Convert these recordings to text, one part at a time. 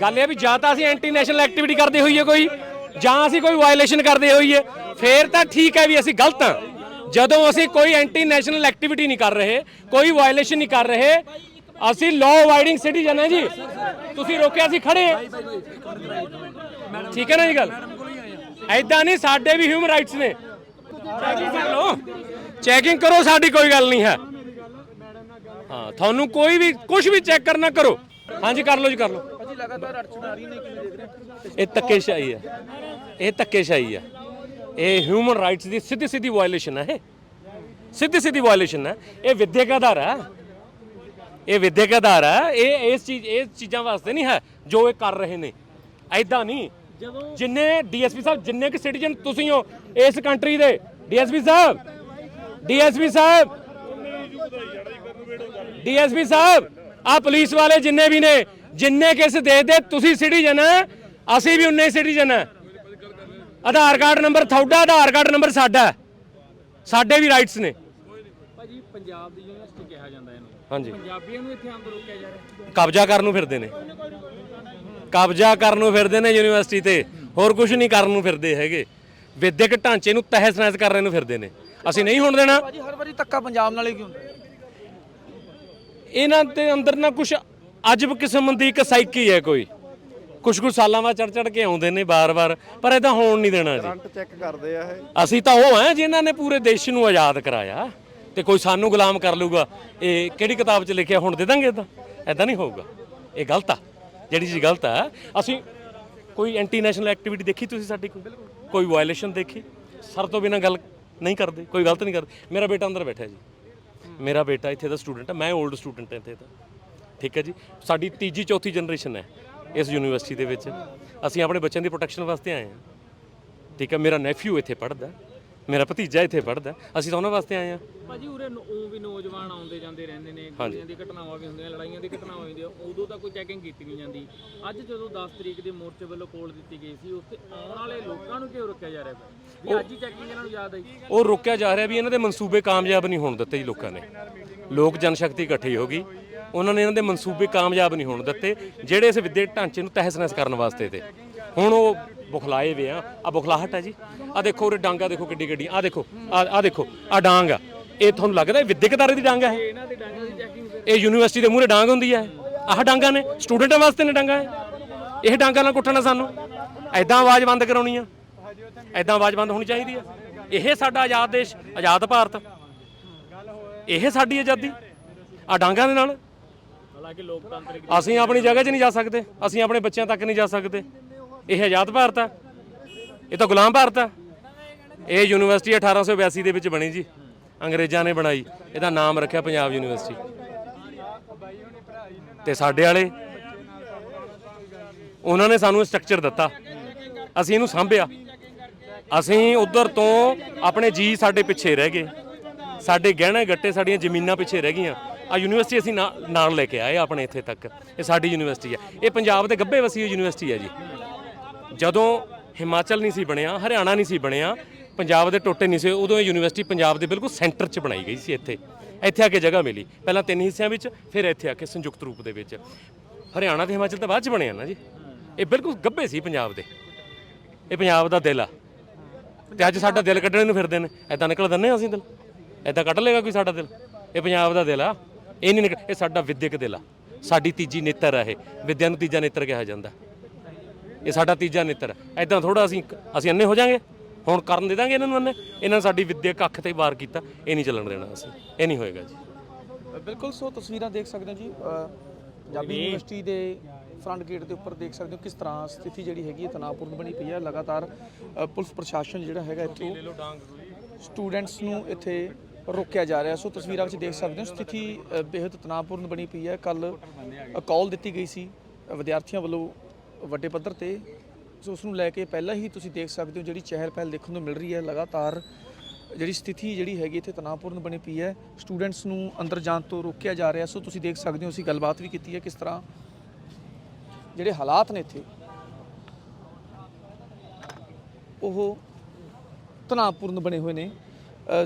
ਗੱਲ ਇਹ ਵੀ ਜਾਂ ਤਾਂ ਅਸੀਂ ਐਂਟੀ ਨੈਸ਼ਨਲ ਐਕਟੀਵਿਟੀ ਕਰਦੇ ਹੋਈਏ ਕੋਈ, ਜਾਂ ਅਸੀਂ ਕੋਈ ਵਾਇਲੇਸ਼ਨ ਕਰਦੇ ਹੋਈਏ, ਫੇਰ ਤਾਂ ਠੀਕ ਹੈ ਵੀ ਅਸੀਂ ਗਲਤ ਹਾਂ। ਜਦੋਂ ਅਸੀਂ ਕੋਈ ਐਂਟੀ ਨੈਸ਼ਨਲ ਐਕਟੀਵਿਟੀ ਨਹੀਂ ਕਰ ਰਹੇ, ਕੋਈ ਵਾਇਲੇਸ਼ਨ ਨਹੀਂ ਕਰ ਰਹੇ, ਅਸੀਂ ਲਾਅ ਅਵਾਈਡਿੰਗ ਸਿਟੀਜ਼ਨ ਹੈ ਜੀ। ਤੁਸੀਂ ਰੋਕਿਆ ਅਸੀਂ ਖੜੇ ਹਾਂ। ਠੀਕ ਹੈ ਨਾ ਜੀ ਗੱਲ? ਐਦਾਂ ਨਹੀਂ, ਸਾਡੇ ਵੀ ਹਿਊਮਨ ਰਾਈਟਸ ਨੇ। ਚੈਕਿੰਗ ਕਰ ਲਓ ਚੈਕਿੰਗ ਕਰੋ ਸਾਡੀ ਕੋਈ ਗੱਲ ਨਹੀਂ ਹੈ। ਹਾਂ, ਤੁਹਾਨੂੰ ਕੋਈ ਵੀ ਕੁਝ ਵੀ ਚੈੱਕ ਕਰਨਾ ਕਰੋ। ਹਾਂਜੀ, ਕਰ ਲਓ ਜੀ, ਕਰ ਲਓ। ਲਗਾਤਾਰ ਅੜਚਣ ਆ ਰਹੀ ਨੇ ਕਿਵੇਂ ਦੇਖ ਰਹੇ ਹੋ? ਇਹ ਧੱਕੇਸ਼ਾਹੀ ਹੈ। ਇਹ ਧੱਕੇਸ਼ਾਹੀ ਹੈ। ਇਹ ਹਿਊਮਨ ਰਾਈਟਸ ਦੀ ਸਿੱਧੀ ਸਿੱਧੀ ਵਾਇਲੇਸ਼ਨ ਹੈ ਇਹ। ਸਿੱਧੀ ਸਿੱਧੀ ਵਾਇਲੇਸ਼ਨ ਹੈ। ਇਹ ਵਿਦਿਅਕ ਆਧਾਰ ਹੈ। ਇਹ ਵਿਦਿਅਕ ਆਧਾਰ ਹੈ। ਇਹ ਇਸ ਚੀਜ਼ ਇਹ ਚੀਜ਼ਾਂ ਵਾਸਤੇ ਨਹੀਂ ਹੈ ਜੋ ਇਹ ਕਰ ਰਹੇ ਨੇ। ਐਦਾਂ ਨਹੀਂ। ਜਿੰਨੇ ਡੀਐਸਪੀ ਸਾਹਿਬ ਜਿੰਨੇ ਕਿ ਸਿਟੀਜ਼ਨ ਤੁਸੀਂ ਹੋ ਇਸ ਕੰਟਰੀ ਦੇ ਡੀਐਸਪੀ ਸਾਹਿਬ ਡੀਐਸਪੀ ਸਾਹਿਬ। ਡੀਐਸਪੀ ਸਾਹਿਬ ਆ ਪੁਲਿਸ ਵਾਲੇ ਜਿੰਨੇ ਵੀ ਨੇ ਜਿੰਨੇ ਕਿਸ ਦੇਸ਼ ਦੇ ਤੁਸੀਂ ਸਿਟੀਜ਼ਨ ਅਸੀਂ ਵੀ ਉਨੇ ਸਿਟੀਜ਼ਨ ਆਧਾਰ ਕਾਰਡ ਨੰਬਰ ਤੁਹਾਡਾ ਆਧਾਰ ਕਾਰਡ ਨੰਬਰ ਸਾਡਾ। ਸਾਡੇ ਵੀ ਰਾਈਟਸ ਨੇ। ਭਾਜੀ ਪੰਜਾਬ ਦੀ ਯੂਨੀਵਰਸਿਟੀ ਕਿਹਾ ਜਾਂਦਾ ਇਹਨੂੰ। ਹਾਂਜੀ। ਪੰਜਾਬੀਆਂ ਨੂੰ ਇੱਥੇ ਤੋਂ ਰੋਕਿਆ ਜਾ ਰਿਹਾ। ਕਬਜ਼ਾ ਕਰਨ ਨੂੰ ਫਿਰਦੇ ਨੇ। ਕਬਜ਼ਾ ਕਰਨ ਨੂੰ ਫਿਰਦੇ ਨੇ ਯੂਨੀਵਰਸਿਟੀ ਤੇ। ਹੋਰ ਕੁਝ ਨਹੀਂ ਕਰਨ ਨੂੰ ਫਿਰਦੇ ਹੈਗੇ। ਵਿਦਿਅਕ ਢਾਂਚੇ ਨੂੰ ਤਹਿਸ ਨਹਿਸ ਕਰਨ ਨੂੰ ਫਿਰਦੇ ਨੇ। ਅਸੀਂ ਨਹੀਂ ਹੋਣ ਦੇਣਾ। ਭਾਜੀ ਹਰ ਵਾਰੀ ਧੱਕਾ ਪੰਜਾਬ ਨਾਲ ਹੀ ਕਿਉਂ? ਇਹਨਾਂ ਦੇ ਅੰਦਰ ਨਾ ਕੁਝ ਅਜਬ ਕਿਸਮ ਦੀ ਇੱਕ ਸਾਈਕੀ ਹੈ ਕੋਈ। ਕੁਝ ਕੁ ਸਾਲਾਂ ਬਾਅਦ ਚੜ ਚੜ ਕੇ ਆਉਂਦੇ ਨੇ ਬਾਰ-ਬਾਰ ਪਰ ਇਹ ਤਾਂ ਹੋਣ ਨਹੀਂ ਦੇਣਾ ਜੀ। ਕਰੰਟ ਚੈੱਕ ਕਰਦੇ ਆ ਇਹ। ਅਸੀਂ ਤਾਂ ਉਹ ਹਾਂ ਜਿਨ੍ਹਾਂ ਨੇ ਪੂਰੇ ਦੇਸ਼ ਨੂੰ ਆਜ਼ਾਦ ਕਰਾਇਆ। ਤੇ ਕੋਈ ਸਾਨੂੰ ਗੁਲਾਮ ਕਰ ਲੂਗਾ ਇਹ ਕਿਹੜੀ ਕਿਤਾਬ 'ਚ ਲਿਖਿਆ ਹੁਣ ਦੇ ਦਾਂਗੇ ਤਾਂ। ਐਦਾਂ ਨਹੀਂ ਹੋਊਗਾ। ਇਹ ਗਲਤ ਆ। ਜਿਹੜੀ ਚੀਜ਼ ਗਲਤ ਆ ਅਸੀਂ ਕੋਈ ਐਂਟੀ ਨੈਸ਼ਨਲ ਐਕਟੀਵਿਟੀ ਦੇਖੀ ਤੁਸੀਂ ਸਾਡੀ ਕੋਈ? ਕੋਈ ਵਾਇਲੇਸ਼ਨ ਦੇਖੀ? ਸਰ ਤੋਂ ਬਿਨਾਂ ਗੱਲ ਨਹੀਂ ਕਰਦੇ ਕੋਈ ਗਲਤ ਨਹੀਂ ਕਰਦੇ। ਮੇਰਾ ਬੇਟਾ ਅੰਦਰ ਬੈਠਾ ਜੀ। ਮੇਰਾ ਬੇਟਾ ਇੱਥੇ ਦਾ ਸਟੂਡੈਂਟ ਹੈ ਮੈਂ 올ਡ ਸਟੂਡੈਂਟ ਹਾਂ ਇੱਥੇ ਦਾ ਠੀਕ ਹੈ ਜੀ? ਸਾਡੀ ਤੀਜੀ ਚੌਥੀ ਜਨਰੇਸ਼ਨ ਹੈ ਇਸ ਯੂਨੀਵਰਸਿਟੀ ਦੇ ਵਿੱਚ। ਅਸੀਂ ਆਪਣੇ ਬੱਚਿਆਂ ਦੀ ਪ੍ਰੋਟੈਕਸ਼ਨ ਵਾਸਤੇ ਆਏ ਹਾਂ। ਠੀਕ ਹੈ? ਮੇਰਾ ਨੈਫਿਊ ਇੱਥੇ ਪੜ੍ਹਦਾ ਮੇਰਾ ਭਤੀਜਾ ਇੱਥੇ ਪੜ੍ਹਦਾ ਅਸੀਂ ਤਾਂ ਉਹਨਾਂ ਵਾਸਤੇ ਆਏ ਹਾਂ। ਭਾਜੀ ਉਰੇ ਉਹ ਵੀ ਨੌਜਵਾਨ ਆਉਂਦੇ ਜਾਂਦੇ ਰਹਿੰਦੇ ਨੇ। ਗੋਲੀਆਂ ਦੀ ਘਟਨਾਵਾਂ ਵੀ ਹੁੰਦੀਆਂ ਲੜਾਈਆਂ ਦੀ ਘਟਨਾਵਾਂ ਹੁੰਦੀਆਂ। ਉਦੋਂ ਤਾਂ ਕੋਈ ਚੈਕਿੰਗ ਕੀਤੀ ਨਹੀਂ ਜਾਂਦੀ। ਅੱਜ ਜਦੋਂ 10 ਤਰੀਕ ਦੇ ਮੋਰਚੇ ਵੱਲੋਂ ਕੋਲ ਦਿੱਤੀ ਗਈ ਸੀ ਉੱਥੇ ਆਉਣ ਵਾਲੇ ਲੋਕਾਂ ਨੂੰ ਕਿਉਂ ਰੋਕਿਆ ਜਾ ਰਿਹਾ ਹੈ? ਵੀ ਅੱਜ ਹੀ ਚੈਕਿੰਗ ਇਹਨਾਂ ਨੂੰ ਯਾਦ ਆਈ। ਉਹ ਰੋਕਿਆ ਜਾ ਰਿਹਾ ਵੀ ਇਹਨਾਂ ਦੇ ਮਨਸੂਬੇ ਕਾਮਯਾਬ ਨਹੀਂ ਹੋਣ ਦਿੱਤੇ ਜੀ ਲੋਕਾਂ ਨੇ। ਲੋਕ ਜਨਸ਼ਕਤੀ ਇਕੱਠੀ ਹੋ ਗਈ। ਉਹਨਾਂ ਨੇ ਇਹਨਾਂ ਦੇ ਮਨਸੂਬੇ ਕਾਮਯਾਬ ਨਹੀਂ ਹੋਣ ਦਿੱਤੇ, ਜਿਹੜੇ ਇਸ ਵਿਦਿਅਕ ਢਾਂਚੇ ਨੂੰ ਤਹਿਸ-ਨਹਿਸ ਕਰਨ ਵਾਸਤੇ ਤੇ। ਹੁਣ ਉਹ ਬੁਖਲਾਏ ਵੇ ਆ। ਆ ਬੁਖਲਾਹਟ ਹੈ ਜੀ। ਆ ਦੇਖੋ ਉਰੇ ਡਾਂਗਾ, ਦੇਖੋ ਕਿੱਡੀ ਗੱਡੀ। ਆ ਦੇਖੋ ਆ ਆ ਦੇਖੋ ਆ ਡਾਂਗ ਆ। ਇਹ ਤੁਹਾਨੂੰ ਲੱਗਦਾ ਇਹ ਦੀ ਡਾਂਗ ਹੈ ਇਹ? ਯੂਨੀਵਰਸਿਟੀ ਦੇ ਮੂਹਰੇ ਡਾਂਗ ਹੁੰਦੀ ਹੈ ਆਹ ਡਾਂਗਾਂ ਨੇ, ਸਟੂਡੈਂਟਾਂ ਵਾਸਤੇ ਨੇ ਡਾਂਗਾਂ ਇਹ? ਇਹ ਡਾਂਗਾਂ ਨਾਲ ਕੁੱਟਣਾ ਸਾਨੂੰ? ਐਦਾਂ ਆਵਾਜ਼ ਬੰਦ ਕਰਾਉਣੀ ਆ। ਐਦਾਂ ਆਵਾਜ਼ ਬੰਦ ਹੋਣੀ ਚਾਹੀਦੀ ਆ। ਇਹ ਸਾਡਾ ਆਜ਼ਾਦ ਦੇਸ਼, ਆਜ਼ਾਦ ਭਾਰਤ। ਇਹ ਸਾਡੀ ਆਜ਼ਾਦੀ। ਆ ਡਾਂਗਾਂ ਦੇ ਨਾਲ। ਹਾਲਾਂਕਿ ਲੋਕਤੰਤਰਿਕ ਅਸੀਂ ਆਪਣੀ ਜਗ੍ਹਾ 'ਚ ਨਹੀਂ ਜਾ ਸਕਦੇ। ਅਸੀਂ ਆਪਣੇ ਬੱਚਿਆਂ ਤੱਕ ਨਹੀਂ ਜਾ ਸਕਦੇ। ਇਹ ਆਜ਼ਾਦ ਭਾਰਤ ਆ। ਇਹ ਤਾਂ ਗੁਲਾਮ ਭਾਰਤ ਆ। ਇਹ ਯੂਨੀਵਰਸਿਟੀ 1882 ਦੇ ਵਿੱਚ ਬਣੀ ਜੀ। ਅੰਗਰੇਜ਼ਾਂ ਨੇ ਬਣਾਈ। ਇਹਦਾ ਨਾਮ ਰੱਖਿਆ ਪੰਜਾਬ ਯੂਨੀਵਰਸਿਟੀ। ਤੇ ਸਾਡੇ ਵਾਲੇ, ਉਹਨਾਂ ਨੇ ਸਾਨੂੰ ਸਟਰਕਚਰ ਦਿੱਤਾ। ਅਸੀਂ ਇਹਨੂੰ ਸਾਂਭਿਆ। ਅਸੀਂ ਉਧਰ ਤੋਂ ਆਪਣੇ ਜੀ ਸਾਡੇ ਪਿੱਛੇ ਰਹਿ ਗਏ। ਸਾਡੇ ਗਹਿਣੇ ਗੱਟੇ ਸਾਡੀਆਂ ਜ਼ਮੀਨਾਂ ਪਿੱਛੇ ਰਹਿ ਗਈਆਂ। ਆ ਯੂਨੀਵਰਸਿਟੀ ਅਸੀਂ ਨਾ- ਨਾਲ ਲੈ ਕੇ ਆਏ ਆਪਣੇ ਇੱਥੇ ਤੱਕ। ਇਹ ਸਾਡੀ ਯੂਨੀਵਰਸਿਟੀ ਹੈ ਇਹ ਪੰਜਾਬ ਦੇ ਗੱਭੇ ਵਸੀ ਹੋਈ ਯੂਨੀਵਰਸਿਟੀ ਹੈ ਜੀ। ਜਦੋਂ ਹਿਮਾਚਲ ਨਹੀਂ ਸੀ ਬਣਿਆ, ਹਰਿਆਣਾ ਨਹੀਂ ਸੀ ਬਣਿਆ, ਪੰਜਾਬ ਦੇ ਟੋਟੇ ਨਹੀਂ ਸੀ ਉਦੋਂ ਇਹ ਯੂਨੀਵਰਸਿਟੀ ਪੰਜਾਬ ਦੇ ਬਿਲਕੁਲ ਸੈਂਟਰ 'ਚ ਬਣਾਈ ਗਈ ਸੀ ਇੱਥੇ। ਇੱਥੇ ਆ ਕੇ ਜਗ੍ਹਾ ਮਿਲੀ। ਪਹਿਲਾਂ ਤਿੰਨ ਹਿੱਸਿਆਂ ਵਿੱਚ, ਫਿਰ ਇੱਥੇ ਆ ਕੇ ਸੰਯੁਕਤ ਰੂਪ ਦੇ ਵਿੱਚ। ਹਰਿਆਣਾ ਤੇ ਹਿਮਾਚਲ ਤਾਂ ਬਾਅਦ 'ਚ ਬਣਿਆ ਨਾ ਜੀ। ਇਹ ਬਿਲਕੁਲ ਗੱਭੇ ਸੀ ਪੰਜਾਬ ਦੇ। ਇਹ ਪੰਜਾਬ ਦਾ ਦਿਲ ਆ। ਤੇ ਅੱਜ ਸਾਡਾ ਦਿਲ ਕੱਢਣ ਨੂੰ ਫਿਰਦੇ ਨੇ। ਐਦਾਂ ਨਿਕਲ ਦਿੰਨੇ ਅਸੀਂ ਦਿਲ। ਐਦਾਂ ਕੱਢ ਲੇਗਾ ਕੋਈ ਸਾਡਾ ਦਿਲ? ਇਹ ਪੰਜਾਬ ਦਾ ਦਿਲ ਆ। ਇਹ ਨਹੀਂ ਨਿਕਲ ਇਹ ਸਾਡਾ ਵਿਦਿਅਕ ਦਿਲ ਆ। ਸਾਡੀ ਤੀਜੀ ਨੇਤਰ ਆ ਇਹ। ਵਿਦਿਆ ਨੂੰ ਤੀਜਾ ਨੇਤਰ ਕਿਹਾ ਜਾਂਦਾ। ਇਹ ਸਾਡਾ ਤੀਜਾ ਨੇਤਰ ਐਦਾਂ ਥੋੜਾ ਅਸੀਂ ਅਸੀਂ ਅੰਨੇ ਹੋ ਜਾਾਂਗੇ। ਹੁਣ ਕਰਨ ਦੇ ਦਾਂਗੇ ਇਹਨਾਂ ਨੂੰ ਅੰਨੇ ਇਹਨਾਂ ਨੇ ਸਾਡੀ ਵਿਦਿਅਕ ਅੱਖ ਤੇ ਵਾਰ ਕੀਤਾ। ਇਹ ਨਹੀਂ ਚੱਲਣ ਦੇਣਾ ਅਸੀਂ। ਇਹ ਨਹੀਂ ਹੋਏਗਾ ਜੀ। ਬਿਲਕੁਲ ਸੋ ਤਸਵੀਰਾਂ ਦੇਖ ਸਕਦੇ ਹੋ ਜੀ। ਪੰਜਾਬੀ ਯੂਨੀਵਰਸਿਟੀ ਦੇ ਫਰੰਟ ਗੇਟ ਦੇ ਉੱਪਰ ਦੇਖ ਸਕਦੇ ਹੋ ਕਿਸ ਤਰ੍ਹਾਂ ਸਥਿਤੀ ਜਿਹੜੀ ਹੈਗੀ ਹੈ ਤਣਾਅਪੂਰਨ ਬਣੀ ਪਈ ਹੈ। ਲਗਾਤਾਰ ਪੁਲਿਸ ਪ੍ਰਸ਼ਾਸਨ ਜਿਹੜਾ ਹੈਗਾ ਇੱਥੋਂ ਸਟੂਡੈਂਟਸ ਨੂੰ ਇੱਥੇ ਰੋਕਿਆ ਜਾ ਰਿਹਾ। ਸੋ ਤਸਵੀਰਾਂ ਵਿੱਚ ਦੇਖ ਸਕਦੇ ਹੋ ਸਥਿਤੀ ਅ, ਬੇहद ਤਣਾਅਪੂਰਨ ਬਣੀ ਪਈ ਹੈ। ਕੱਲ ਕਾਲ ਦਿੱਤੀ ਗਈ ਸੀ ਵਿਦਿਆਰਥੀਆਂ ਵੱਲੋਂ ਵੱਡੇ ਪੱਧਰ ਤੇ। ਸੋ ਉਸ ਨੂੰ ਲੈ ਕੇ ਪਹਿਲਾਂ ਹੀ ਤੁਸੀਂ ਦੇਖ ਸਕਦੇ ਹੋ ਜਿਹੜੀ ਚਹਿਲ ਪਹਿਲ ਦੇਖਣ ਨੂੰ ਮਿਲ ਰਹੀ ਹੈ। ਲਗਾਤਾਰ ਜਿਹੜੀ ਸਥਿਤੀ ਜਿਹੜੀ ਹੈਗੀ ਇੱਥੇ ਤਣਾਅਪੂਰਨ ਬਣੀ ਪਈ ਹੈ। ਸਟੂਡੈਂਟਸ ਨੂੰ ਅੰਦਰ ਜਾਣ ਤੋਂ ਰੋਕਿਆ ਜਾ ਰਿਹਾ। ਸੋ ਤੁਸੀਂ ਦੇਖ ਸਕਦੇ ਹੋ ਅਸੀਂ ਗੱਲਬਾਤ ਵੀ ਕੀਤੀ ਹੈ ਕਿਸ ਤਰ੍ਹਾਂ ਜਿਹੜੇ ਹਾਲਾਤ ਨੇ ਇੱਥੇ ਉਹ ਤਣਾਅਪੂਰਨ ਬਣੇ ਹੋਏ ਨੇ।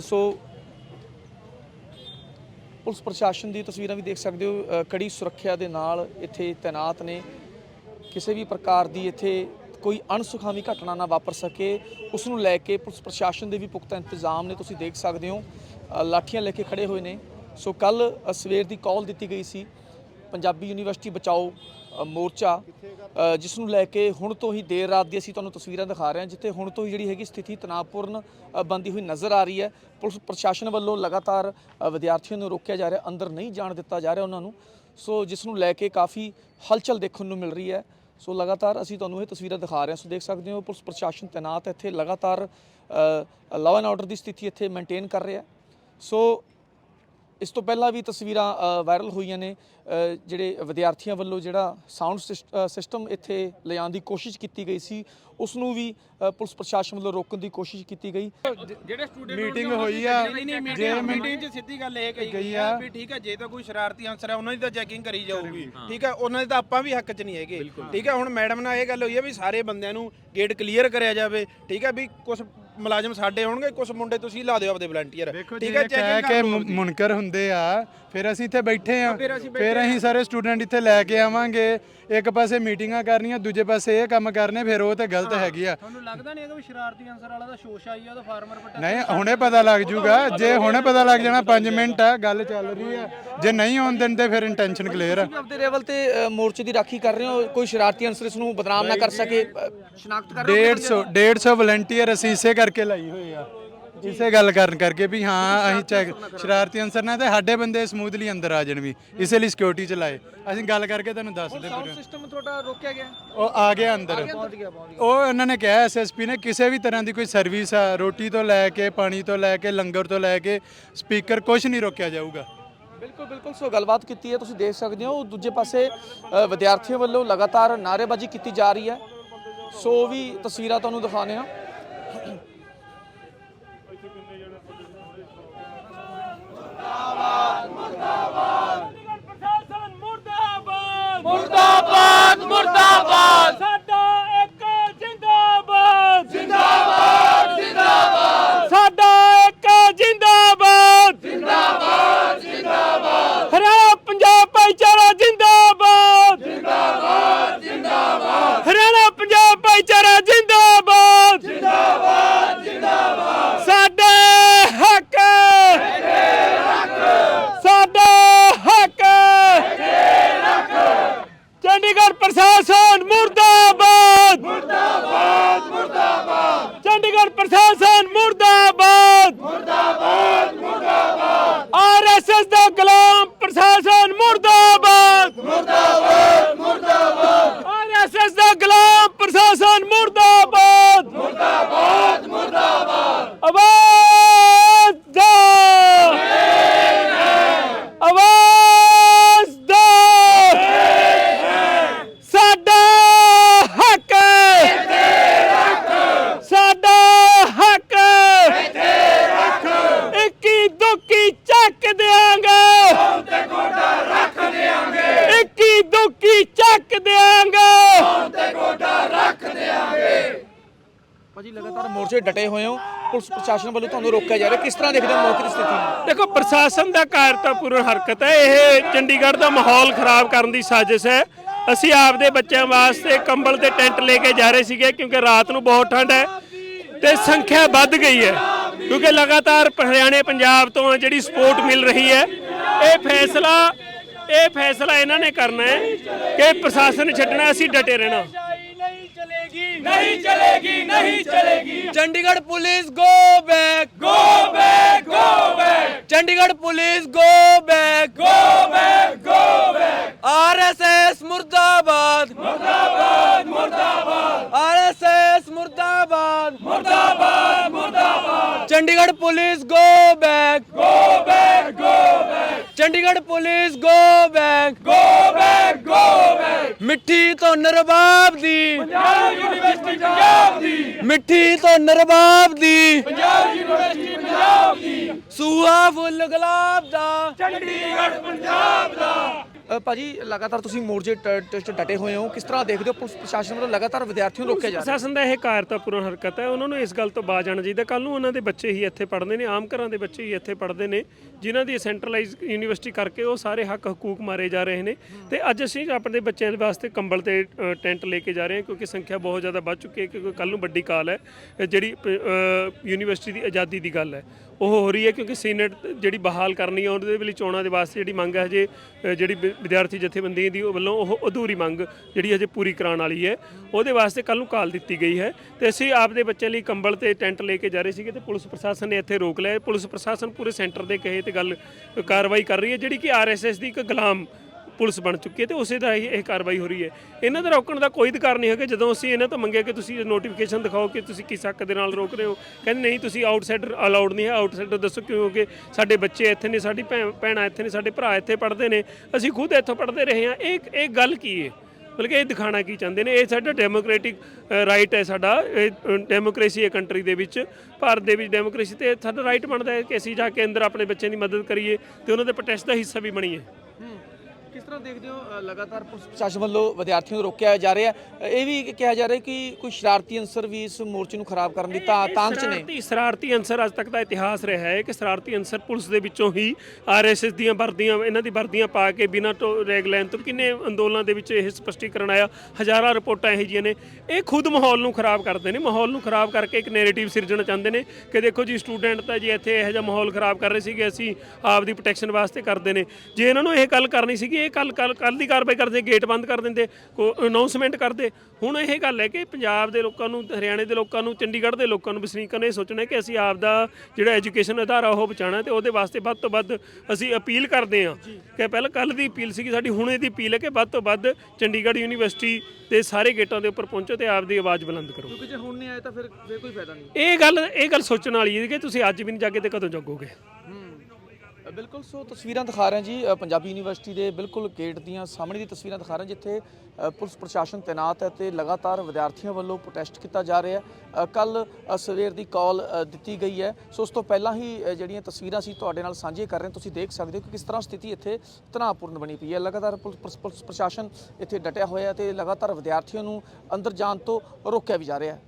ਸੋ ਪੁਲਿਸ ਪ੍ਰਸ਼ਾਸਨ ਦੀ ਤਸਵੀਰਾਂ ਵੀ ਦੇਖ ਸਕਦੇ ਹੋ ਕੜੀ ਸੁਰੱਖਿਆ ਦੇ ਨਾਲ ਇੱਥੇ ਤਾਇਨਾਤ ਨੇ। ਕਿਸੇ ਵੀ ਪ੍ਰਕਾਰ ਦੀ ਇੱਥੇ ਕੋਈ ਅਣਸੁਖਾਵੀ ਘਟਨਾ ਨਾ ਵਾਪਰ ਸਕੇ, ਉਸ ਨੂੰ ਲੈ ਕੇ ਪੁਲਿਸ ਪ੍ਰਸ਼ਾਸਨ ਦੇ ਵੀ ਪੁਖਤਾ ਇੰਤਜ਼ਾਮ ਨੇ, ਤੁਸੀਂ ਦੇਖ ਸਕਦੇ ਹੋ। ਲਾਠੀਆਂ ਲੈ ਕੇ ਖੜੇ ਹੋਏ ਨੇ। ਸੋ ਕੱਲ ਸਵੇਰ ਦੀ ਕਾਲ ਦਿੱਤੀ ਗਈ ਸੀ, ਪੰਜਾਬੀ ਯੂਨੀਵਰਸਿਟੀ ਬਚਾਓ ਮੋਰਚਾ ਜਿਸ ਨੂੰ ਲੈ ਕੇ ਹੁਣ ਤੋਂ ਹੀ ਦੇਰ ਰਾਤ ਦੀ ਅਸੀਂ ਤੁਹਾਨੂੰ ਤਸਵੀਰਾਂ ਦਿਖਾ ਰਹੇ ਹਾਂ ਜਿੱਥੇ ਹੁਣ ਤੋਂ ਹੀ ਜਿਹੜੀ ਹੈਗੀ ਸਥਿਤੀ ਤਣਾਅਪੂਰਨ ਅ, ਬਣਦੀ ਹੋਈ ਨਜ਼ਰ ਆ ਰਹੀ ਹੈ। ਪੁਲਿਸ ਪ੍ਰਸ਼ਾਸਨ ਵੱਲੋਂ ਲਗਾਤਾਰ ਵਿਦਿਆਰਥੀਆਂ ਨੂੰ ਰੋਕਿਆ ਜਾ ਰਿਹਾ ਅੰਦਰ ਨਹੀਂ ਜਾਣ ਦਿੱਤਾ ਜਾ ਰਿਹਾ ਉਹਨਾਂ ਨੂੰ। ਸੋ ਜਿਸ ਨੂੰ ਲੈ ਕੇ ਕਾਫੀ ਹਲਚਲ ਦੇਖਣ ਨੂੰ ਮਿਲ ਰਹੀ ਹੈ। ਸੋ ਲਗਾਤਾਰ ਅਸੀਂ ਤੁਹਾਨੂੰ ਇਹ ਤਸਵੀਰਾਂ ਦਿਖਾ ਰਹੇ ਹਾਂ। ਸੋ ਦੇਖ ਸਕਦੇ ਹੋ ਪੁਲਿਸ ਪ੍ਰਸ਼ਾਸਨ ਤੈਨਾਤ ਇੱਥੇ ਲਗਾਤਾਰ ਲਾਅ ਐਂਡ ਆਰਡਰ ਦੀ ਸਥਿਤੀ ਇੱਥੇ ਮੇਨਟੇਨ ਕਰ ਰਿਹਾ ਸੋ ਇਸ ਤੋਂ ਪਹਿਲਾਂ ਵੀ ਤਸਵੀਰਾਂ ਵਾਇਰਲ ਹੋਈਆਂ ਨੇ। ਜਿਹੜੇ ਵਿਦਿਆਰਥੀਆਂ ਵੱਲੋਂ ਜਿਹੜਾ ਸਾਊਂਡ ਸਿਸਟਮ ਇੱਥੇ ਲਿਆਉਣ ਦੀ ਕੋਸ਼ਿਸ਼ ਕੀਤੀ ਗਈ ਸੀ ਉਸ ਨੂੰ ਵੀ ਪੁਲਿਸ ਪ੍ਰਸ਼ਾਸਨ ਵੱਲੋਂ ਰੋਕਣ ਦੀ ਕੋਸ਼ਿਸ਼ ਕੀਤੀ ਗਈ। ਜਿਹੜੇ ਸਟੂਡੈਂਟ ਮੀਟਿੰਗ ਹੋਈ ਆ। ਜੇ ਮੀਟਿੰਗ 'ਚ ਸਿੱਧੀ ਗੱਲ ਇਹ ਕਹੀ ਗਈ ਆ ਵੀ ਠੀਕ ਹੈ ਜੇ ਤਾਂ ਕੋਈ ਸ਼ਰਾਰਤੀ ਅਨਸਰ ਹੈ ਉਹਨਾਂ ਦੀ ਤਾਂ ਚੈਕਿੰਗ ਕਰੀ ਜਾਊਗੀ। ਠੀਕ ਹੈ ਉਹਨਾਂ ਦੇ ਤਾਂ ਆਪਾਂ ਵੀ ਹੱਕ 'ਚ ਨਹੀਂ ਹੈਗੇ। ਠੀਕ ਹੈ ਹੁਣ ਮੈਡਮ ਨਾਲ ਇਹ ਗੱਲ ਹੋਈ ਹੈ ਵੀ ਸਾਰੇ ਬੰਦਿਆਂ ਨੂੰ ਗੇਟ ਕਲੀਅਰ ਕਰਿਆ ਜਾਵੇ। ਠੀਕ ਹੈ ਵੀ ਕੁਝ ਮੁਲਾਜ਼ਮ ਸਾਡੇ ਹੋਣਗੇ ਕੁਝ ਮੁੰਡੇ ਤੁਸੀਂ ਲਾ ਦਿਓ ਆਪਦੇ ਵਲੰਟੀਅਰ ਠੀਕ ਹੈ ਚੈਕਿੰਗ ਕੇ ਮੁਨਕਰ ਹੁੰਦੇ ਆ ਫਿਰ ਅਸੀਂ ਇੱਥੇ ਬੈਠੇ ਆ ਫਿਰ ਅਸੀਂ ਸਾਰੇ ਸਟੂਡੈਂਟ ਇੱਥੇ ਲੈ ਕੇ ਆਵਾਂਗੇ। ਇੱਕ ਪਾਸੇ ਮੀਟਿੰਗਾਂ ਕਰਨੀਆਂ ਦੂਜੇ ਪਾਸੇ ਇਹ ਕੰਮ ਕਰਨੇ ਫਿਰ ਉਹ ਤੇ ਗਲਤ ਹੈਗੀ ਆ। ਤੁਹਾਨੂੰ ਲੱਗਦਾ ਨਹੀਂ ਹੈਗਾ ਵੀ ਸ਼ਰਾਰਤੀ ਅਨਸਰ ਵਾਲਾ ਦਾ ਸ਼ੋਸ਼ ਆਈ ਆ ਉਹਦਾ ਫਾਰਮਰ ਪਟਾ ਨਹੀਂ ਹੁਣੇ ਪਤਾ ਲੱਗ ਜੂਗਾ। ਜੇ ਹੁਣੇ ਪਤਾ ਲੱਗ ਜਾਣਾ 5 ਮਿੰਟ ਆ ਗੱਲ ਚੱਲ ਰਹੀ ਆ। ਜੇ ਨਹੀਂ ਆਉਣ ਦਿੰਦੇ ਫਿਰ ਇੰਟੈਂਸ਼ਨ ਕਲੀਅਰ ਆ। ਤੁਸੀਂ ਆਪਦੇ ਲੈਵਲ ਤੇ ਅ, ਮੋਰਚੇ ਦੀ ਰਾਖੀ ਕਰ ਰਹੇ ਹੋ ਕੋਈ ਸ਼ਰਾਰਤੀ ਅਨਸਰ ਇਸ ਨੂੰ ਬਦਨਾਮ ਨਾ ਕਰ ਸਕੇ। ਅ, ਸ਼ਨਾਖਤ ਕਰ ਰਹੇ ਹੋ 150 150 ਵਲੰਟੀਅਰ ਅਸੀਂ ਇਸੇ ਕਰਕੇ ਲਾਈ ਹੋਏ ਆ। ਇਸੇ ਗੱਲ ਕਰਨ ਕਰਕੇ ਵੀ ਹਾਂ ਅਸੀਂ ਚੈੱਕ ਸ਼ਰਾਰਤੀ ਅਨਸਰ ਨਾਲ ਤੇ ਸਾਡੇ ਬੰਦੇ ਸਮੂਥਲੀ ਅੰਦਰ ਆ ਜਾਣ ਵੀ ਇਸੇ ਲਈ ਸਿਕਿਉਰਿਟੀ ਚ ਲਾਏ। ਅਸੀਂ ਗੱਲ ਕਰਕੇ ਤੁਹਾਨੂੰ ਦੱਸਦੇ ਸਾਊਂਡ ਪੂਰੇ। ਸਿਸਟਮ ਤੁਹਾਡਾ ਰੋਕਿਆ ਗਿਆ? ਉਹ ਆ ਗਿਆ ਅੰਦਰ। ਉਹ ਉਹਨਾਂ ਨੇ ਕਿਹਾ ਐਸਐਸਪੀ ਨੇ ਕਿਸੇ ਵੀ ਤਰ੍ਹਾਂ ਦੀ ਕੋਈ ਸਰਵਿਸ ਆ ਰੋਟੀ ਤੋਂ ਲੈ ਕੇ ਪਾਣੀ ਤੋਂ ਲੈ ਕੇ ਲੰਗਰ ਤੋਂ ਲੈ ਕੇ ਸਪੀਕਰ ਕੁਝ ਨਹੀਂ ਰੋਕਿਆ ਜਾਊਗਾ। ਬਿਲਕੁਲ ਬਿਲਕੁਲ। ਸੋ ਗੱਲਬਾਤ ਕੀਤੀ ਹੈ ਤੁਸੀਂ ਦੇਖ ਸਕਦੇ ਹੋ। ਦੂਜੇ ਪਾਸੇ ਵਿਦਿਆਰਥੀਆਂ ਵੱਲੋਂ ਲਗਾਤਾਰ ਨਾਅਰੇਬਾਜ਼ੀ ਕੀਤੀ ਜਾ ਰਹੀ ਹੈ। ਸੋ ਵੀ ਤਸਵੀਰਾਂ ਤੁਹਾਨੂੰ ਦਿਖਾਉਂਦੇ ਹਾਂ। Abbott! ਦੁੱਕੀ ਚੱਕ ਦਿਆਂਗੇ। ਭਾਜੀ ਲਗਾਤਾਰ ਮੋਰਚੇ ਡਟੇ ਹੋਏ ਹੋ। ਪੁਲਿਸ ਪ੍ਰਸ਼ਾਸਨ ਵੱਲੋਂ ਤੁਹਾਨੂੰ ਰੋਕਿਆ ਜਾ ਰਿਹਾ। ਕਿਸ ਤਰ੍ਹਾਂ ਦੇਖਦੇ ਹੋ ਮੌਕੇ ਦੀ ਸਥਿਤੀ? ਨੂੰ ਦੇਖੋ ਪ੍ਰਸ਼ਾਸਨ ਦਾ ਕਾਰਜਤਾਪੂਰਨ ਹਰਕਤ ਹੈ। ਇਹ ਚੰਡੀਗੜ੍ਹ ਦਾ ਮਾਹੌਲ ਖਰਾਬ ਕਰਨ ਦੀ ਸਾਜ਼ਿਸ਼ ਹੈ। ਅਸੀਂ ਆਪਦੇ ਬੱਚਿਆਂ ਵਾਸਤੇ ਕੰਬਲ ਤੇ ਟੈਂਟ ਲੈ ਕੇ ਜਾ ਰਹੇ ਸੀਗੇ ਕਿਉਂਕਿ ਰਾਤ ਨੂੰ ਬਹੁਤ ਠੰਡ ਹੈ ਤੇ ਸੰਖਿਆ ਵੱਧ ਗਈ ਹੈ। ਕਿਉਂਕਿ ਲਗਾਤਾਰ ਹਰਿਆਣੇ ਪੰਜਾਬ ਤੋਂ ਜਿਹੜੀ ਸਪੋਰਟ ਮਿਲ ਰਹੀ ਹੈ ਇਹ ਫੈਸਲਾ ਇਹ ਫੈਸਲਾ ਇਹਨਾਂ ਨੇ ਕਰਨਾ ਹੈ ਕਿ ਪ੍ਰਸ਼ਾਸਨ ਛੱਡਣਾ ਅਸੀਂ ਡਟੇ ਰਹਿਣਾ। चलेगी नहीं चलेगी नहीं चलेगी। Chandigarh police go back go back go back Chandigarh police go back go back go back R S S मुर्दाबाद। मुर्दाबाद मुर्दाबाद। आर एस एस मुर्दाबाद। मुर्दाबाद मुर्दाबाद। Chandigarh police go back go back go back Chandigarh police go back go back ਮਿੱਠੀ ਧੁਨ ਰਬਾਬ ਦੀ। ਪੰਜਾਬ ਯੂਨੀਵਰਸਿਟੀ ਪੰਜਾਬ ਦੀ। ਮਿੱਠੀ ਧੁਨ ਰਬਾਬ ਦੀ। ਪੰਜਾਬ ਯੂਨੀਵਰਸਿਟੀ ਪੰਜਾਬ ਦੀ। ਸੂਹਾ ਫੁੱਲ ਗੁਲਾਬ ਦਾ। ਚੰਡੀਗੜ੍ਹ ਪੰਜਾਬ ਦਾ। ਭਾਜੀ ਲਗਾਤਾਰ ਤੁਸੀਂ ਮੋਰਚੇ ਟ- ਟ- 'ਚ ਡਟੇ ਹੋਏ ਹੋ। ਕਿਸ ਤਰ੍ਹਾਂ ਦੇਖਦੇ ਹੋ? ਪੁਲਿਸ ਪ੍ਰਸ਼ਾਸਨ ਵੱਲੋਂ ਲਗਾਤਾਰ ਵਿਦਿਆਰਥੀਆਂ ਨੂੰ ਰੋਕਿਆ ਜਾ ਰਿਹਾ ਪ੍ਰਸ਼ਾਸਨ ਦਾ ਇਹ ਕਾਰਤਾਪੂਰਨ ਹਰਕਤ ਹੈ। ਉਹਨਾਂ ਨੂੰ ਇਸ ਗੱਲ ਤੋਂ ਬਾਜ਼ ਆਉਣਾ ਚਾਹੀਦਾ। ਕੱਲ ਨੂੰ ਉਹਨਾਂ ਦੇ ਬੱਚੇ ਹੀ ਇੱਥੇ ਪੜ੍ਹਦੇ ਨੇ ਆਮ ਘਰਾਂ ਦੇ ਬੱਚੇ ਹੀ ਇੱਥੇ ਪੜ੍ਹਦੇ ਨੇ ਜਿਨ੍ਹਾਂ ਦੀ ਸੈਂਟਰਲਾਈਜ਼ ਯੂਨੀਵਰਸਿਟੀ ਕਰਕੇ ਉਹ ਸਾਰੇ ਹੱਕ ਹਕੂਕ ਮਾਰੇ ਜਾ ਰਹੇ ਨੇ। ਤੇ ਅੱਜ ਅਸੀਂ ਆਪਣੇ ਬੱਚਿਆਂ ਦੇ ਵਾਸਤੇ ਕੰਬਲ ਤੇ ਟੈਂਟ ਲੈ ਕੇ ਜਾ ਰਹੇ ਹਾਂ ਕਿਉਂਕਿ ਸੰਖਿਆ ਬਹੁਤ ਜ਼ਿਆਦਾ ਵੱਧ ਚੁੱਕੀ ਹੈ ਕਿਉਂਕਿ ਕੱਲ ਨੂੰ ਵੱਡੀ ਕਾਲ ਹੈ ਜਿਹੜੀ ਯੂਨੀਵਰਸਿਟੀ ਦੀ ਆਜ਼ਾਦੀ ਦੀ ਗੱਲ ਹੈ। ਉਹ ਹੋ ਰਹੀ ਹੈ ਕਿਉਂਕਿ ਸੀਨੇਟ ਜਿਹੜੀ ਬਹਾਲ ਕਰਨੀ ਹੈ ਉਹਦੇ ਲਈ ਚੋਣਾਂ ਦੇ ਵਾਸਤੇ ਜਿਹੜੀ ਮੰਗ ਹੈ ਹਜੇ ਜਿਹੜੀ ਵਿ- ਵਿਦਿਆਰਥੀ ਜਥੇਬੰਦੀ ਦੀ, ਉਹ ਵੱਲੋਂ ਉਹ ਅਧੂਰੀ ਮੰਗ ਜਿਹੜੀ ਹਜੇ ਪੂਰੀ ਕਰਾਉਣ ਵਾਲੀ ਹੈ। ਉਹਦੇ ਵਾਸਤੇ ਕੱਲ ਨੂੰ ਕਾਲ ਦਿੱਤੀ ਗਈ ਹੈ ਤੇ ਅਸੀਂ ਆਪਦੇ ਬੱਚਿਆਂ ਲਈ ਕੰਬਲ ਤੇ ਟੈਂਟ ਲੈ ਕੇ ਜਾ ਰਹੇ ਸੀਗੇ ਤੇ ਪੁਲਿਸ ਪ੍ਰਸ਼ਾਸਨ ਨੇ ਇੱਥੇ ਰੋਕ ਲਿਆ। ਪੁਲਿਸ ਪ੍ਰਸ਼ਾਸਨ ਪੂਰੇ ਸੈਂਟਰ ਦੇ ਕਹੇ ਤੇ ਗੱਲ ਕਾਰਵਾਈ ਕਰ ਰਹੀ ਹੈ, ਜਿਹੜੀ ਕਿ ਆਰਐਸਐਸ ਦੀ ਇੱਕ ਗੁਲਾਮ ਪੁਲਿਸ ਬਣ ਚੁੱਕੀ ਹੈ ਤੇ ਉਸੇ ਦਾ ਹੀ ਇਹ ਕਾਰਵਾਈ ਹੋ ਰਹੀ ਹੈ। ਇਹਨਾਂ ਦਾ ਰੋਕਣ ਦਾ ਕੋਈ ਅਧਿਕਾਰ ਨਹੀਂ ਹੈਗਾ। ਜਦੋਂ ਅਸੀਂ ਇਹਨਾਂ ਤੋਂ ਮੰਗਿਆ ਕਿ ਤੁਸੀਂ ਨੋਟੀਫਿਕੇਸ਼ਨ ਦਿਖਾਓ ਕਿ ਤੁਸੀਂ ਕਿਸ ਹੱਕ ਦੇ ਨਾਲ ਰੋਕ ਰਹੇ ਹੋ, ਕਹਿੰਦੇ ਨਹੀਂ, ਤੁਸੀਂ ਆਊਟਸਾਈਡਰ ਅਲਾਉਡ ਨਹੀਂ ਹੈ। ਆਊਟਸਾਈਡਰ ਦੱਸੋ ਕਿਉਂਕਿ ਸਾਡੇ ਬੱਚੇ ਇੱਥੇ ਨੇ, ਸਾਡੀ ਭੈਣ, ਭੈਣਾਂ ਇੱਥੇ ਨੇ, ਸਾਡੇ ਭਰਾ ਇੱਥੇ ਪੜ੍ਹਦੇ ਨੇ। ਅਸੀਂ ਖੁਦ ਇੱਥੋਂ ਪੜ੍ਹਦੇ ਰਹੇ ਹਾਂ। ਇਹ ਇਹ ਗੱਲ ਕੀ ਹੈ? ਬਲਕਿ ਇਹ ਦਿਖਾਣਾ ਕੀ ਚਾਹੁੰਦੇ ਨੇ? ਇਹ ਸਾਡਾ ਡੈਮੋਕ੍ਰੈਟਿਕ ਰਾਈਟ ਹੈ ਸਾਡਾ। ਇਹ ਡੈਮੋਕ੍ਰੇਸੀ ਹੈ ਕੰਟਰੀ ਦੇ ਵਿੱਚ। ਭਾਰਤ ਦੇ ਵਿੱਚ ਡੈਮੋਕ੍ਰੇਸੀ ਤੇ ਸਾਡਾ ਰਾਈਟ ਬਣਦਾ ਹੈ ਕਿ ਅਸੀਂ ਜਾ ਕੇ ਅੰਦਰ ਆਪਣੇ ਬੱਚਿਆਂ ਦੀ ਮਦਦ ਕਰੀਏ ਤੇ ਉਹਨਾਂ ਦੇ ਪ੍ਰੋਟੈਸਟ ਦਾ ਹਿੱਸਾ ਵੀ ਬਣੀਏ। ਤਰ੍ਹਾਂ ਦੇਖਦੇ ਹੋ ਲਗਾਤਾਰ ਪੁਲਿਸ ਪ੍ਰਸ਼ਾਸਨ ਵੱਲੋਂ ਵਿਦਿਆਰਥੀਆਂ ਨੂੰ ਰੋਕਿਆ ਜਾ ਰਿਹਾ ਹੈ। ਇਹ ਵੀ ਕਿਹਾ ਜਾ ਰਿਹਾ ਕਿ ਕੋਈ ਸ਼ਰਾਰਤੀ ਅੰਸਰ ਵੀ ਇਸ ਮੋਰਚੇ ਨੂੰ ਖਰਾਬ ਕਰਨ ਦੀ ਤਾਂ ਤਾਂਗ 'ਚ ਨੇ। ਸ਼ਰਾਰਤੀ ਸ਼ਰਾਰਤੀ ਅੰਸਰ ਅੱਜ ਤੱਕ ਦਾ ਇਤਿਹਾਸ ਰਿਹਾ ਹੈ ਕਿ ਸ਼ਰਾਰਤੀ ਅੰਸਰ ਪੁਲਿਸ ਦੇ ਵਿੱਚੋਂ ਹੀ ਆਰਐਸਐਸ ਦੀਆਂ ਵਰਦੀਆਂ ਇਹਨਾਂ ਦੀ ਵਰਦੀਆਂ ਪਾ ਕੇ ਬਿਨਾਂ ਰੈਗ ਲੈਣ ਤੋਂ ਕਿੰਨੇ ਅੰਦੋਲਨਾਂ ਦੇ ਵਿੱਚ ਇਹ ਸਪਸ਼ਟੀਕਰਨ ਆਇਆ। ਹਜ਼ਾਰਾਂ ਰਿਪੋਰਟਾਂ ਇਹੋ ਜਿਹੀਆਂ ਨੇ। ਇਹ ਖੁਦ ਮਾਹੌਲ ਨੂੰ ਖਰਾਬ ਕਰਦੇ ਨੇ। ਮਾਹੌਲ ਨੂੰ ਖਰਾਬ ਕਰਕੇ ਇੱਕ ਨੈਰੇਟਿਵ ਸਿਰਜਣਾ ਚਾਹੁੰਦੇ ਨੇ ਕਿ ਦੇਖੋ ਜੀ ਸਟੂਡੈਂਟ ਤਾਂ ਜੀ ਇੱਥੇ ਇਹੋ ਜਿਹਾ ਮਾਹੌਲ ਖਰਾਬ ਕਰ ਰਹੇ ਸੀਗੇ ਅਸੀਂ ਆਪ ਦੀ ਪ੍ਰੋਟੈਕਸ਼ਨ ਵਾਸਤੇ ਕਰਦੇ ਨੇ। ਜੇ ਇਹਨਾਂ ਨੂੰ ਇਹ ਗੱਲ ਕਰਨੀ ਸੀਗੀ ਇਹ ਕੱਲ ਕੱਲ ਕੱਲ ਦੀ ਕਾਰਵਾਈ ਕਰਦੇ ਗੇਟ ਬੰਦ ਕਰ ਦਿੰਦੇ ਕੋ ਅਨਾਉਂਸਮੈਂਟ ਕਰਦੇ। ਹੁਣ ਇਹ ਗੱਲ ਹੈ ਕਿ ਪੰਜਾਬ ਦੇ ਲੋਕਾਂ ਨੂੰ ਹਰਿਆਣੇ ਦੇ ਲੋਕਾਂ ਨੂੰ ਚੰਡੀਗੜ੍ਹ ਦੇ ਲੋਕਾਂ ਨੂੰ ਵਸਨੀਕਾਂ ਨੇ ਸੋਚਣਾ ਕਿ ਅਸੀਂ ਆਪ ਦਾ ਜਿਹੜਾ ਐਜੂਕੇਸ਼ਨ ਅਧਾਰਾ ਉਹ ਬਚਾਉਣਾ ਤੇ ਉਹਦੇ ਵਾਸਤੇ ਵੱਧ ਤੋਂ ਵੱਧ ਅਸੀਂ ਅਪੀਲ ਕਰਦੇ ਹਾਂ ਕਿ ਪਹਿਲਾਂ ਕੱਲ ਦੀ ਅਪੀਲ ਸੀਗੀ ਸਾਡੀ ਹੁਣ ਇਹਦੀ ਅਪੀਲ ਹੈ ਕਿ ਵੱਧ ਤੋਂ ਵੱਧ ਚੰਡੀਗੜ੍ਹ ਯੂਨੀਵਰਸਿਟੀ ਦੇ ਸਾਰੇ ਗੇਟਾਂ ਦੇ ਉੱਪਰ ਪਹੁੰਚੋ ਤੇ ਆਪ ਦੀ ਆਵਾਜ਼ ਬੁਲੰਦ ਕਰੋ। ਕਿਉਂਕਿ ਜੇ ਹੁਣ ਨਹੀਂ ਆਏ ਤਾਂ ਫਿਰ ਫਿਰ ਕੋਈ ਫਾਇਦਾ ਨਹੀਂ। ਇਹ ਗੱਲ ਇਹ ਗੱਲ ਸੋਚਣ ਵਾਲੀ ਹੈ ਕਿ ਤੁਸੀਂ ਅੱਜ ਵੀ ਨਹੀਂ ਜਾਗੇ ਤੇ ਕਦੋਂ ਜਾਗੋਗੇ? ਬਿਲਕੁਲ, ਸੋ ਤਸਵੀਰਾਂ ਦਿਖਾ ਰਹੇ ਜੀ ਪੰਜਾਬੀ ਯੂਨੀਵਰਸਿਟੀ ਦੇ ਬਿਲਕੁਲ ਗੇਟ ਦੀਆਂ ਸਾਹਮਣੇ ਦੀ ਤਸਵੀਰਾਂ ਦਿਖਾ ਰਹੇ ਜਿੱਥੇ ਪੁਲਿਸ ਪ੍ਰਸ਼ਾਸਨ ਤੈਨਾਤ ਹੈ ਤੇ ਲਗਾਤਾਰ ਵਿਦਿਆਰਥੀਆਂ ਵੱਲੋਂ ਪ੍ਰੋਟੈਸਟ ਕੀਤਾ ਜਾ ਰਿਹਾ ਹੈ। ਕੱਲ ਸਵੇਰ ਦੀ ਕਾਲ ਦਿੱਤੀ ਗਈ ਹੈ। ਸੋ ਉਸ ਤੋਂ ਪਹਿਲਾਂ ਹੀ ਜਿਹੜੀਆਂ ਤਸਵੀਰਾਂ ਸੀ ਤੁਹਾਡੇ ਨਾਲ ਸਾਂਝੇ ਕਰ ਰਹੇ ਤੁਸੀਂ ਦੇਖ ਸਕਦੇ ਹੋ ਕਿ ਕਿਸ ਤਰ੍ਹਾਂ ਸਥਿਤੀ ਇੱਥੇ ਤਣਾਅਪੂਰਨ ਬਣੀ ਪਈ ਹੈ। ਲਗਾਤਾਰ ਪੁਲਿਸ, ਪੁਲਿਸ- ਪੁਲਿਸ ਪ੍ਰਸ਼ਾਸਨ ਇੱਥੇ ਡਟਿਆ ਹੋਇਆ ਹੈ ਤੇ ਲਗਾਤਾਰ ਵਿਦਿਆਰਥੀਆਂ ਨੂੰ ਅੰਦਰ ਜਾਣ ਤੋਂ ਰੋਕਿਆ ਵੀ ਜਾ ਰਿਹਾ ਹੈ।